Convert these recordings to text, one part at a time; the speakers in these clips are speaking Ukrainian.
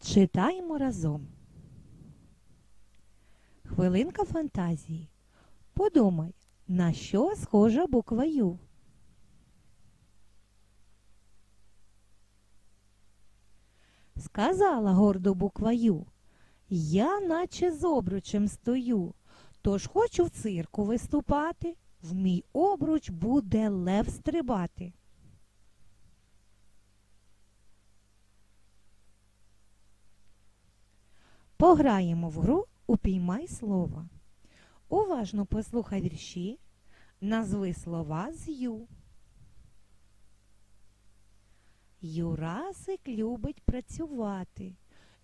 Читаємо разом. Хвилинка фантазії. Подумай, на що схожа буква Ю? Сказала гордо буква Ю. Я наче з обручем стою, тож хочу в цирку виступати, в мій обруч буде лев стрибати. Пограємо в гру Упіймай слово. Уважно послухай вірші, назви слова з Ю. Юрасик любить працювати.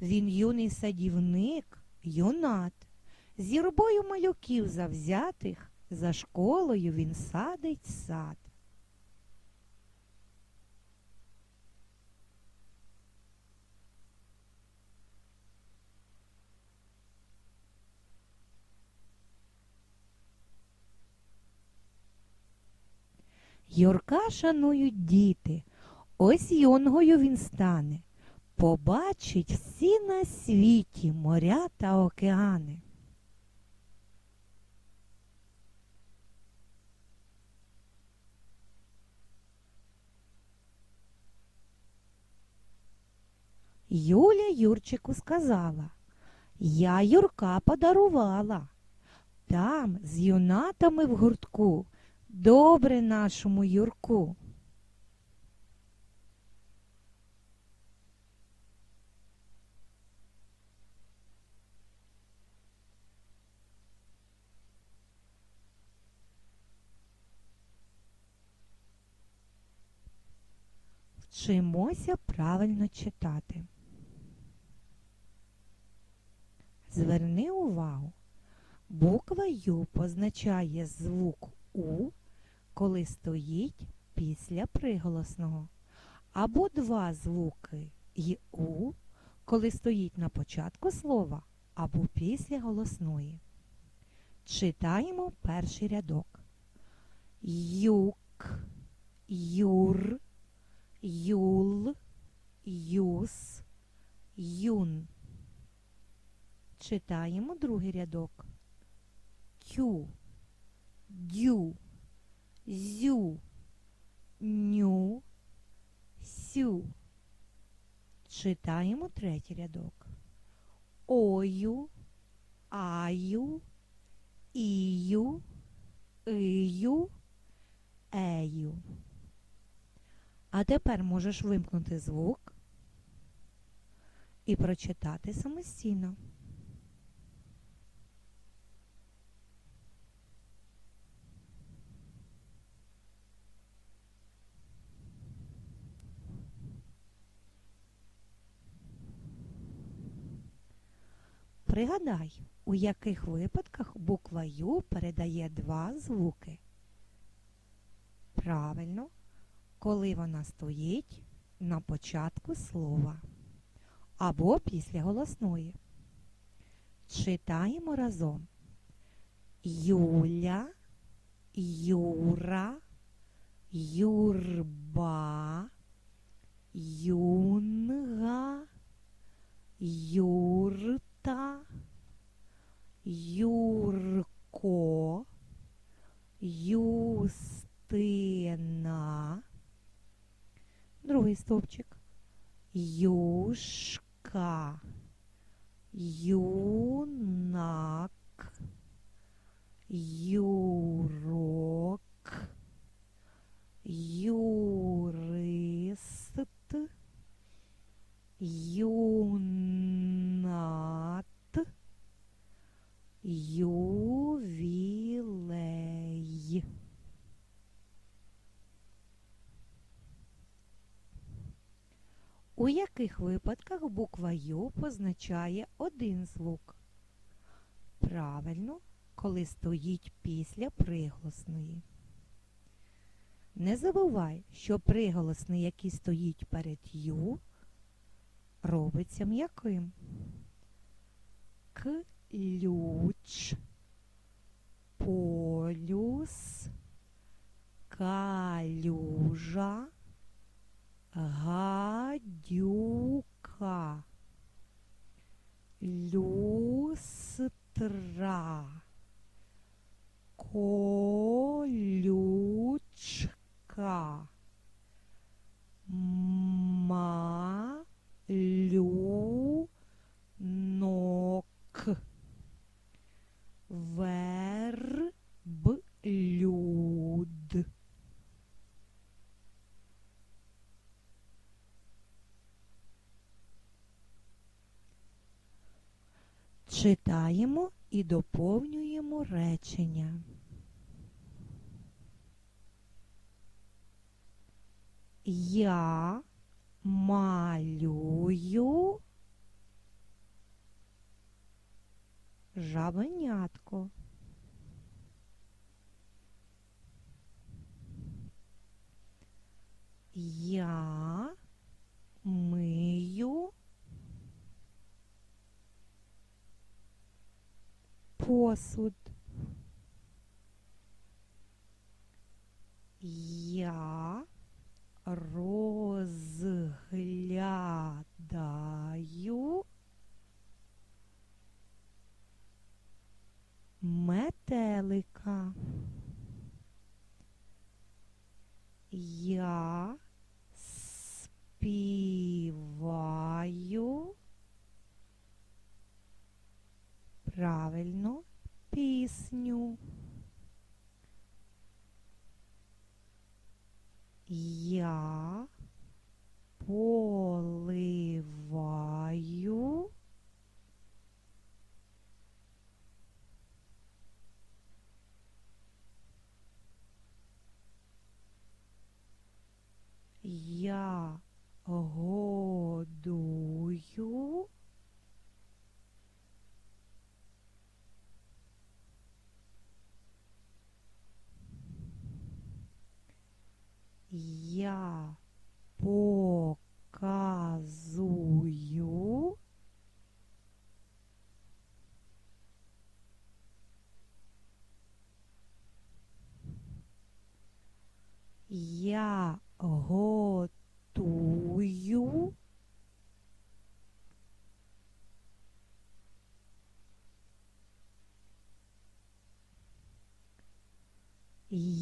Він юний садівник, юнат. З юрбою малюків завзятих за школою він садить сад. Юрка шанують діти, ось юнгою він стане, побачить всі на світі моря та океани. Юля Юрчику сказала, я Юрка подарувала. Там з юнатами в гуртку добре нашому Юрку. Вчимося правильно читати. Зверни увагу. Буква Ю позначає звук У, коли стоїть після приголосного. Або два звуки й У, коли стоїть на початку слова, або після голосної. Читаємо перший рядок. Юк, юр, юл, юс, юн. Читаємо другий рядок. Тю, дю, зю, ню, сю. Читаємо третій рядок. Ою, аю, ію, ию, ею. А тепер можеш вимкнути звук і прочитати самостійно. Пригадай, у яких випадках буква Ю передає два звуки. Правильно, коли вона стоїть на початку слова або після голосної. Читаємо разом. Юля, Юра, Юрба, Юнга, Юрта, Юрко, Юстина. Другий стовпчик. Юшка, юнак, юрок, юрист, юнат, яких випадках буква Ю позначає один звук? Правильно, коли стоїть після приголосної. Не забувай, що приголосний, який стоїть перед Ю, робиться м'яким. Ключ, полюс, калюжа, гадюка. Тра. Колючка. Малюнок. Верблюд. Читаємо і доповнюємо речення. Я малюю жабенятко. Я мию посуд. Я розглядаю метелика. Я You.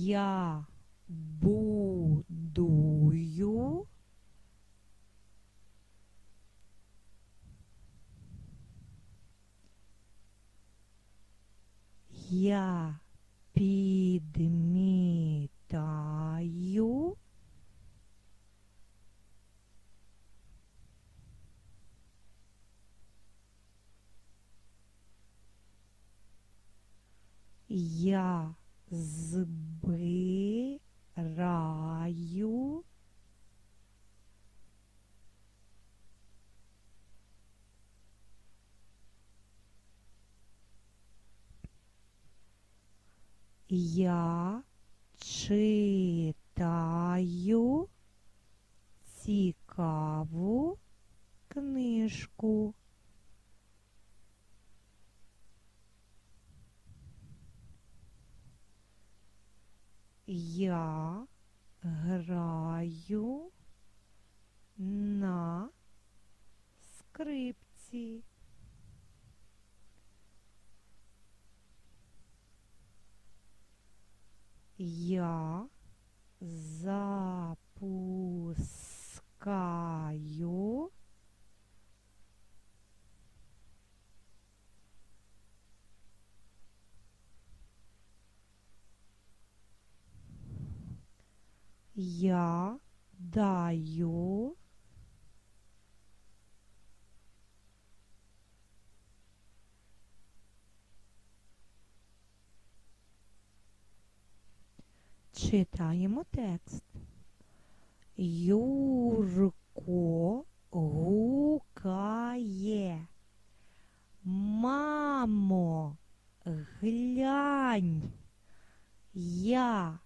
Я будую Я підмітаю Я збираю Я читаю цікаву книжку. Я граю на скрипці. Я запускаю Я даю Читаємо текст. Юрко гукає. Мамо, глянь, я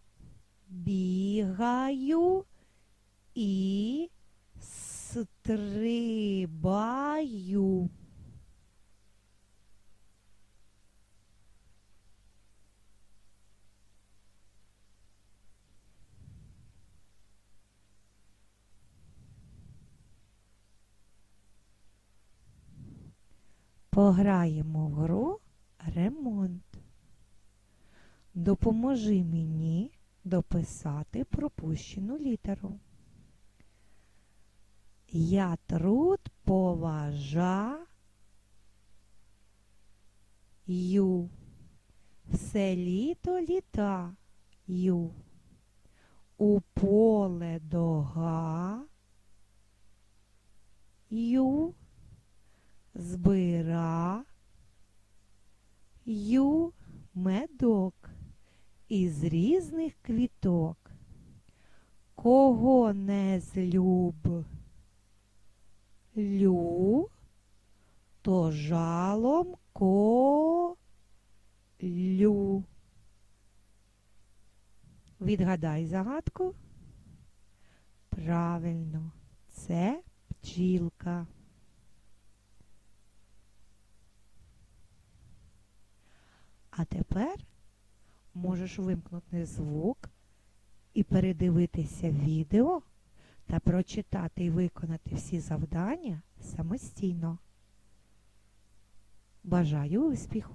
бігаю і стрибаю. Пограємо в гру ремонт. Допоможи мені дописати пропущену літеру. Я труд поважаю. Все літо літаю. У поле дога. Ю збира. Ю медок із різних квіток. Кого не злюб лю, то жалом колю. Відгадай загадку. Правильно, це пчілка. А тепер можеш вимкнути звук і передивитися відео та прочитати і виконати всі завдання самостійно. Бажаю успіху!